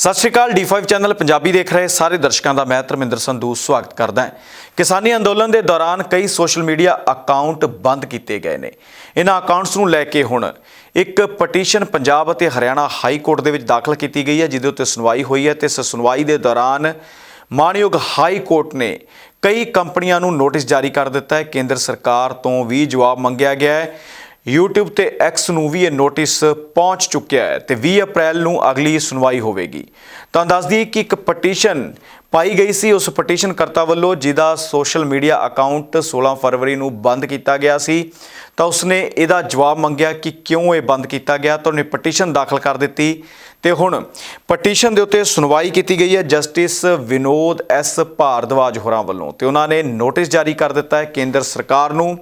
ਸਤਿ ਸ਼੍ਰੀ ਅਕਾਲ D5 channel Punjabi ਦੇਖ ਰਹੇ ਸਾਰੇ ਦਰਸ਼ਕਾਂ ਦਾ, ਮੈਂ ਧਰਮਿੰਦਰ ਸੰਧੂ ਸਵਾਗਤ ਕਰਦਾ ਹਾਂ। ਕਿਸਾਨੀ ਅੰਦੋਲਨ ਦੇ ਦੌਰਾਨ ਕਈ ਸੋਸ਼ਲ ਮੀਡੀਆ ਅਕਾਊਂਟ ਬੰਦ ਕੀਤੇ ਗਏ ਨੇ। ਇਹਨਾਂ ਅਕਾਊਂਟਸ ਨੂੰ ਲੈ ਕੇ ਹੁਣ ਇੱਕ ਪਟੀਸ਼ਨ ਪੰਜਾਬ ਅਤੇ ਹਰਿਆਣਾ ਹਾਈ ਕੋਰਟ ਦੇ ਵਿੱਚ ਦਾਖਲ ਕੀਤੀ ਗਈ ਹੈ, ਜਿਹਦੇ ਉੱਤੇ ਸੁਣਵਾਈ ਹੋਈ ਹੈ ਤੇ ਇਸ ਸੁਣਵਾਈ ਦੇ ਦੌਰਾਨ ਮਾਣਯੋਗ ਹਾਈ ਕੋਰਟ ਨੇ ਕਈ ਕੰਪਨੀਆਂ ਨੂੰ ਨੋਟਿਸ ਜਾਰੀ ਕਰ ਦਿੱਤਾ ਹੈ। ਕੇਂਦਰ ਸਰਕਾਰ ਤੋਂ ਵੀ ਜਵਾਬ ਮੰਗਿਆ ਗਿਆ ਹੈ। YouTube ਤੇ X ਨੂੰ ਵੀ ਇਹ ਨੋਟਿਸ ਪਹੁੰਚ ਚੁੱਕਿਆ ਹੈ ਤੇ 20 ਅਪ੍ਰੈਲ ਨੂੰ ਅਗਲੀ ਸੁਣਵਾਈ ਹੋਵੇਗੀ। ਤਾਂ ਦੱਸ ਦਈਏ ਕਿ ਇੱਕ ਪਟੀਸ਼ਨ ਪਾਈ ਗਈ ਸੀ, ਉਸ ਪਟੀਸ਼ਨ ਕਰਤਾ ਵੱਲੋਂ ਜਿਹਦਾ ਸੋਸ਼ਲ ਮੀਡੀਆ ਅਕਾਊਂਟ 16 ਫਰਵਰੀ ਨੂੰ ਬੰਦ ਕੀਤਾ ਗਿਆ ਸੀ, ਤਾਂ ਉਸਨੇ ਇਹਦਾ ਜਵਾਬ ਮੰਗਿਆ ਕਿ ਕਿਉਂ ਇਹ ਬੰਦ ਕੀਤਾ ਗਿਆ, ਤਾਂ ਉਹਨੇ ਪਟੀਸ਼ਨ ਦਾਖਲ ਕਰ ਦਿੱਤੀ ਤੇ ਹੁਣ ਪਟੀਸ਼ਨ ਦੇ ਉੱਤੇ ਸੁਣਵਾਈ ਕੀਤੀ ਗਈ ਹੈ ਜਸਟਿਸ ਵਿਨੋਦ ਐਸ ਭਾਰਦਵਾਜ ਹੋਰਾਂ ਵੱਲੋਂ ਤੇ ਉਹਨਾਂ ਨੇ ਨੋਟਿਸ ਜਾਰੀ ਕਰ ਦਿੱਤਾ ਹੈ ਕੇਂਦਰ ਸਰਕਾਰ ਨੂੰ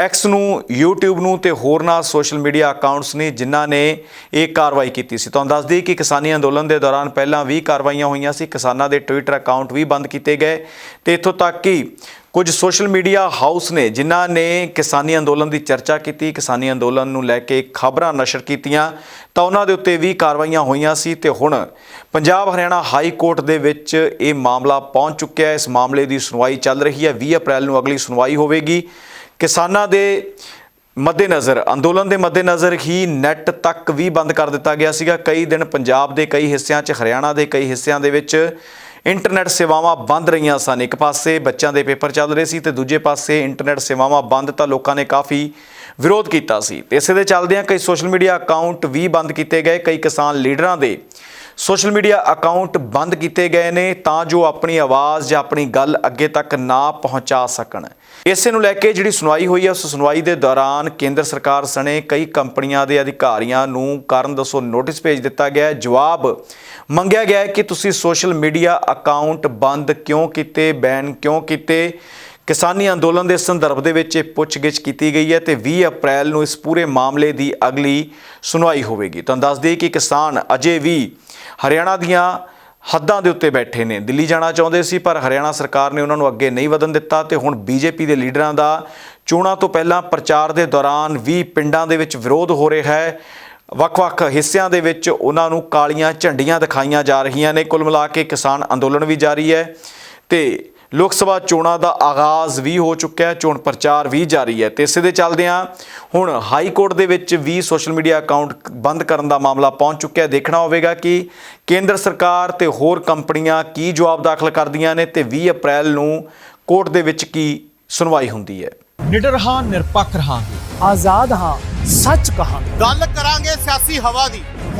ਐਕਸ ਨੂੰ, YouTube ਨੂੰ ਤੇ ਹੋਰਨਾਂ ਸੋਸ਼ਲ ਮੀਡੀਆ ਅਕਾਊਂਟਸ ਨੇ, ਜਿਨ੍ਹਾਂ ਨੇ ਇਹ ਕਾਰਵਾਈ ਕੀਤੀ ਸੀ। ਤੁਹਾਨੂੰ ਦੱਸ ਦਈਏ ਕਿ ਕਿਸਾਨੀ ਅੰਦੋਲਨ ਦੇ ਦੌਰਾਨ ਪਹਿਲਾਂ ਵੀ ਕਾਰਵਾਈਆਂ ਹੋਈਆਂ ਸੀ। ਕਿਸਾਨਾਂ ਦੇ ਟਵਿੱਟਰ ਅਕਾਊਂਟ ਵੀ ਬੰਦ ਕੀਤੇ ਗਏ। ਤੇ ਇੱਥੋਂ ਤੱਕ ਕਿ ਕੁਝ ਸੋਸ਼ਲ ਮੀਡੀਆ ਹਾਊਸ ਨੇ, ਜਿਨ੍ਹਾਂ ਨੇ ਕਿਸਾਨੀ ਅੰਦੋਲਨ ਦੀ ਚਰਚਾ ਕੀਤੀ, ਕਿਸਾਨੀ ਅੰਦੋਲਨ ਨੂੰ ਲੈ ਕੇ ਖਬਰਾਂ ਨਸ਼ਰ ਕੀਤੀਆਂ, ਤਾਂ ਉਹਨਾਂ ਦੇ ਉੱਤੇ ਵੀ ਕਾਰਵਾਈਆਂ ਹੋਈਆਂ ਸੀ। ਤੇ ਹੁਣ ਪੰਜਾਬ ਹਰਿਆਣਾ ਹਾਈ ਕੋਰਟ ਦੇ ਵਿੱਚ ਇਹ ਮਾਮਲਾ ਪਹੁੰਚ ਚੁੱਕਿਆ ਹੈ। ਇਸ ਮਾਮਲੇ ਦੀ ਸੁਣਵਾਈ ਚੱਲ ਰਹੀ ਹੈ। 20 ਅਪ੍ਰੈਲ ਨੂੰ ਅਗਲੀ ਸੁਣਵਾਈ ਹੋਵੇਗੀ। ਕਿਸਾਨਾਂ ਦੇ ਮੱਦੇਨਜ਼ਰ, ਅੰਦੋਲਨ ਦੇ ਮੱਦੇਨਜ਼ਰ ਹੀ ਨੈਟ ਤੱਕ ਵੀ ਬੰਦ ਕਰ ਦਿੱਤਾ ਗਿਆ ਸੀਗਾ। ਕਈ ਦਿਨ ਪੰਜਾਬ ਦੇ ਕਈ ਹਿੱਸਿਆਂ 'ਚ, ਹਰਿਆਣਾ ਦੇ ਕਈ ਹਿੱਸਿਆਂ ਦੇ ਵਿੱਚ ਇੰਟਰਨੈਟ ਸੇਵਾਵਾਂ ਬੰਦ ਰਹੀਆਂ ਸਨ। ਇੱਕ ਪਾਸੇ ਬੱਚਿਆਂ ਦੇ ਪੇਪਰ ਚੱਲ ਰਹੇ ਸੀ ਤੇ ਦੂਜੇ ਪਾਸੇ ਇੰਟਰਨੈਟ ਸੇਵਾਵਾਂ ਬੰਦ ਤਾਂ ਲੋਕਾਂ ਨੇ ਕਾਫੀ ਵਿਰੋਧ ਕੀਤਾ ਸੀ। ਤੇ ਇਸੇ ਦੇ ਚੱਲਦਿਆਂ ਕਈ ਸੋਸ਼ਲ ਮੀਡੀਆ ਅਕਾਊਂਟ ਵੀ ਬੰਦ ਕੀਤੇ ਗਏ। ਕਈ ਕਿਸਾਨ ਲੀਡਰਾਂ ਦੇ ਸੋਸ਼ਲ ਮੀਡੀਆ ਅਕਾਊਂਟ ਬੰਦ ਕੀਤੇ ਗਏ ਨੇ ਤਾਂ ਜੋ ਆਪਣੀ ਆਵਾਜ਼ ਜਾਂ ਆਪਣੀ ਗੱਲ ਅੱਗੇ ਤੱਕ ਨਾ ਪਹੁੰਚਾ ਸਕਣ। ਇਸੇ ਨੂੰ ਲੈ ਕੇ ਜਿਹੜੀ ਸੁਣਵਾਈ ਹੋਈ ਹੈ, ਉਸ ਸੁਣਵਾਈ ਦੇ ਦੌਰਾਨ ਕੇਂਦਰ ਸਰਕਾਰ ਸਣੇ ਕਈ ਕੰਪਨੀਆਂ ਦੇ ਅਧਿਕਾਰੀਆਂ ਨੂੰ ਕਾਰਨ ਦੱਸੋ ਨੋਟਿਸ ਭੇਜ ਦਿੱਤਾ ਗਿਆ ਜਵਾਬ ਮੰਗਿਆ ਗਿਆ ਕਿ ਤੁਸੀਂ ਸੋਸ਼ਲ ਮੀਡੀਆ ਅਕਾਊਂਟ ਬੰਦ ਕਿਉਂ ਕੀਤੇ, ਬੈਨ ਕਿਉਂ ਕੀਤੇ? ਕਿਸਾਨੀ ਅੰਦੋਲਨ ਦੇ ਸੰਦਰਭ ਦੇ ਵਿੱਚ ਇਹ ਪੁੱਛਗਿੱਛ ਕੀਤੀ ਗਈ ਹੈ ਤੇ 20 ਅਪ੍ਰੈਲ ਨੂੰ ਇਸ ਪੂਰੇ ਮਾਮਲੇ ਦੀ ਅਗਲੀ ਸੁਣਵਾਈ ਹੋਵੇਗੀ। ਤੁਹਾਨੂੰ ਦੱਸ ਦਈਏ ਕਿ ਕਿਸਾਨ ਅਜੇ ਵੀ ਹਰਿਆਣਾ ਦੀਆਂ ਹੱਦਾਂ ਦੇ ਉੱਤੇ ਬੈਠੇ ਨੇ। ਦਿੱਲੀ ਜਾਣਾ ਚਾਹੁੰਦੇ ਸੀ, ਪਰ ਹਰਿਆਣਾ ਸਰਕਾਰ ਨੇ ਉਹਨਾਂ ਨੂੰ ਅੱਗੇ ਨਹੀਂ ਵਧਣ ਦਿੱਤਾ ਤੇ ਹੁਣ ਬੀਜੇਪੀ ਦੇ ਲੀਡਰਾਂ ਦਾ ਚੋਣਾਂ ਤੋਂ ਪਹਿਲਾਂ ਪ੍ਰਚਾਰ ਦੇ ਦੌਰਾਨ ਵੀ ਪਿੰਡਾਂ ਦੇ ਵਿੱਚ ਵਿਰੋਧ ਹੋ ਰਿਹਾ ਹੈ। ਵੱਖ-ਵੱਖ ਹਿੱਸਿਆਂ ਦੇ ਵਿੱਚ ਉਹਨਾਂ ਨੂੰ ਕਾਲੀਆਂ ਝੰਡੀਆਂ ਦਿਖਾਈਆਂ ਜਾ ਰਹੀਆਂ ਨੇ। ਕੁੱਲ ਮਿਲਾ ਕੇ ਕਿਸਾਨ ਅੰਦੋਲਨ ਵੀ ਜਾਰੀ ਹੈ ਤੇ ਲੋਕ ਸਭਾ ਚੋਣਾਂ ਦਾ ਆਗਾਜ਼ ਵੀ ਹੋ ਚੁੱਕਿਆ ਹੈ ਚੋਣ ਪ੍ਰਚਾਰ ਵੀ ਜਾਰੀ ਹੈ। ਤੇ ਇਸੇ ਦੇ ਚੱਲਦਿਆਂ ਹੁਣ ਹਾਈ ਕੋਰਟ ਦੇ ਵਿੱਚ ਵੀ ਸੋਸ਼ਲ ਮੀਡੀਆ ਅਕਾਊਂਟ ਬੰਦ ਕਰਨ ਦਾ ਮਾਮਲਾ ਪਹੁੰਚ ਚੁੱਕਿਆ ਹੈ। ਦੇਖਣਾ ਹੋਵੇਗਾ ਕਿ ਕੇਂਦਰ ਸਰਕਾਰ ਤੇ ਹੋਰ ਕੰਪਨੀਆਂ ਕੀ ਜਵਾਬ ਦਾਖਲ ਕਰਦੀਆਂ ਨੇ ਤੇ 20 ਅਪ੍ਰੈਲ ਨੂੰ ਕੋਰਟ ਦੇ ਵਿੱਚ ਕੀ ਸੁਣਵਾਈ ਹੁੰਦੀ ਹੈ। ਨਿਡਰ ਹਾਂ ਨਿਰਪੱਖ ਰਹਾਂਗੇ। ਆਜ਼ਾਦ ਹਾਂ ਸੱਚ ਕਹਾਂਗੇ। ਗੱਲ ਕਰਾਂਗੇ ਸਿਆਸੀ ਹਵਾ ਦੀ।